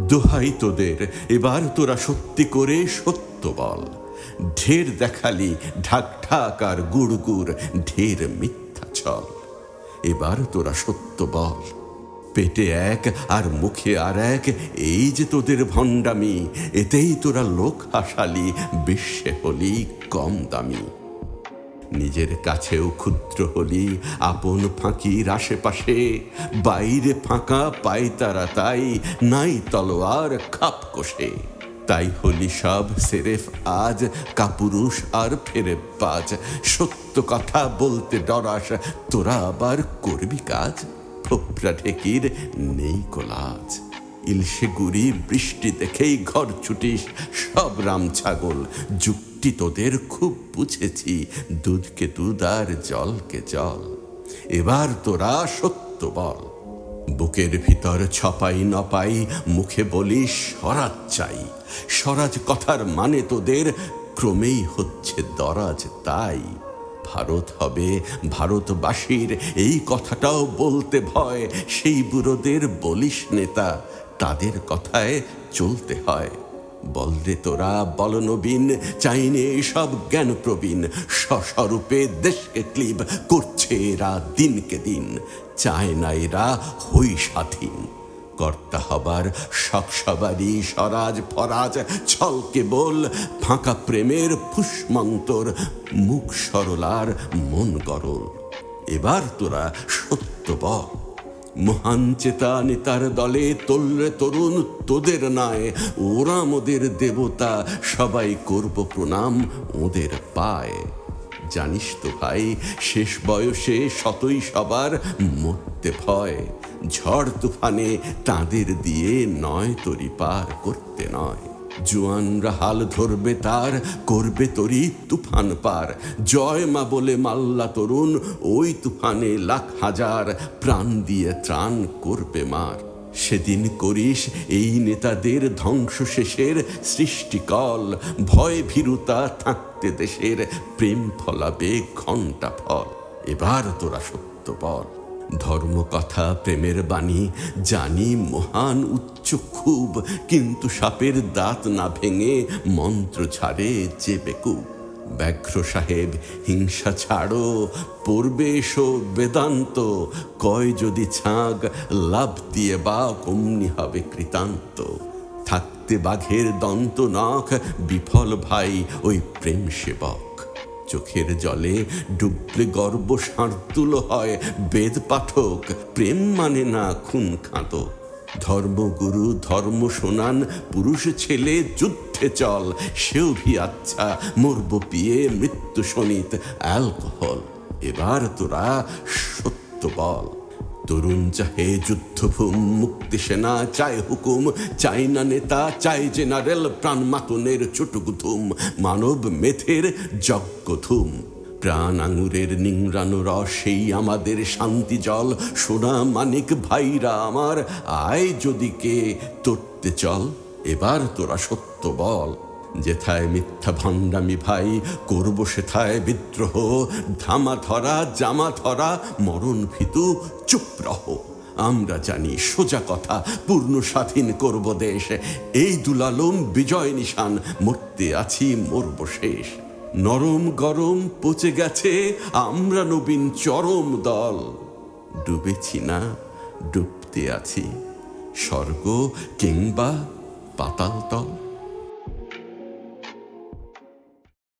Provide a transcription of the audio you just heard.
দোহাই তোদের, এবার তোরা সত্যি করে সত্য বল। ঢের দেখালি, ঢাক ঢাক আর গুড় গুড়, ঢের মিথ্যা চল। এবার তোরা সত্য বল। পেটে এক আর মুখে আর এক, এই যে তোদের ভণ্ডামি, এতেই তোরা লোক হাসালি, বিশ্বে হলি কম দামি। নিজের কাছেও ক্ষুদ্র হলি, আপন ফাঁকির আশেপাশে। বাইরে ফাঁকা পাই তারা তাই, নাই তলোয়ার খাপ কষে। তাই হলি সব সেরেফ আজ, কাপুরুষ আর ফেরে বাজ। সত্য কথা বলতে ডরাস, তোরা আবার করবি কাজ? ফোপরা ঢেকির নেই কোলাজ। ইলশে গুড়ি, বৃষ্টি দেখেই ঘর ছুটিস, সব রাম ছাগল। যুক্তি তোদের খুব বুঝেছি, দুধকে দুধ আর জলকে জল। এবার তোরা সত্য বল। বুকের ভিতর ছপাই নপাই, মুখে বলিস স্বরাজ চাই। স্বরাজ কথার মানে তোদের, ক্রমেই হচ্ছে দরাজ তাই। ভারত হবে ভারতবাসীর, এই কথাটাও বলতে ভয়। সেই বুড়োদের বলিস নেতা তাদের কথায় চলতে হয়। বলরে তোরা বল নবীন, চাইনে সব জ্ঞান প্রবীণ। স্বস্বরূপে দেশকে ক্লিব করছে এরা দিনকে দিন। চায় না এরা হই স্বাধীন। কর্তা হবার শখ সবারই স্বরাজ ফরাজ ছল কেবল ফাঁকা প্রেমের ফুসমন্তর মুখ সরলার মন গরল। এবার তোরা সত্য বল। মহান চেতা নেতার দলে তোলরে তরুণ, তোদের নয় ওরা মোদের দেবতা, সবাই করব প্রণাম ওদের পায়। জানিস তো ভাই, শেষ বয়সে শতই সবার মরতে ভয়। ঝড় তুফানে তাদের দিয়ে নয় তরি পার করতে নয়। জোয়ানরা হাল ধরবে তার, করবে তরি তুফান পার। জয় মা বলে মাল্লা তরুণ, ওই তুফানে লাখ হাজার প্রাণ দিয়ে ত্রাণ করবে মার। সেদিন করিস এই নেতাদের ধ্বংস শেষের সৃষ্টিকল, ভয় ভীরুতা থাকতে দেশের প্রেম ফলাবে ঘণ্টা ফল। এবার তোরা সত্য বল। ধর্ম কথা প্রেমের বাণী, জানি মহান উচ্চ খুব, কিন্তু সাপের দাঁত না ভেঙে মন্ত্র ছাড়ে যে বেকুব ব্যাঘ্র সাহেব, হিংসা ছাড়ো, পড়বে এসো বেদান্ত, কয় যদি ছাগ লাভ দিয়ে বা কমনি হবে কৃতান্ত। থাকতে বাঘের দন্ত নখ বিফল ভাই ওই প্রেম সেবক। চোখের জলে ডুবলে গর্ব শার্দুল হয়। বেদ পাঠক, প্রেম মানে না খুন খাঁতক। ধর্মগুরু, ধর্ম শোনান, পুরুষ ছেলে যুদ্ধে চল। সেও ভি আচ্ছা মরব পিয়ে মৃত্যু শনিত। অ্যালকোহল, এবার তোরা সত্য বল। তরুণ চাহে যুদ্ধভূম, মুক্তি সেনা চায় হুকুম, চাই না নেতা, চাই জেনারেল, প্রাণ মাতনের চুটুকুধুম মানব মেথের যজ্ঞধুম প্রাণ আঙুরের নিংরানো রস, সেই আমাদের শান্তি জল। সোনা মানিক ভাইরা আমার, আয় যদি কে, তরতে চল, এবার তোরা সত্য বল। যেথায় মিথ্যা ভণ্ডামি ভাই, করব সেথায় বিদ্রোহ। ধামা ধরা, জামা ধরা, মরণ ভীতু, চুপ রহ। আমরা জানি সোজা কথা, পূর্ণ স্বাধীন করব দেশ। এই দুলালম বিজয় নিশান, মরতে আছি, মরব শেষ। নরম গরম পচে গেছে, আমরা নবীন চরম দল। ডুবেছি না, ডুবতে আছি। স্বর্গ কিংবা পাতাল তল।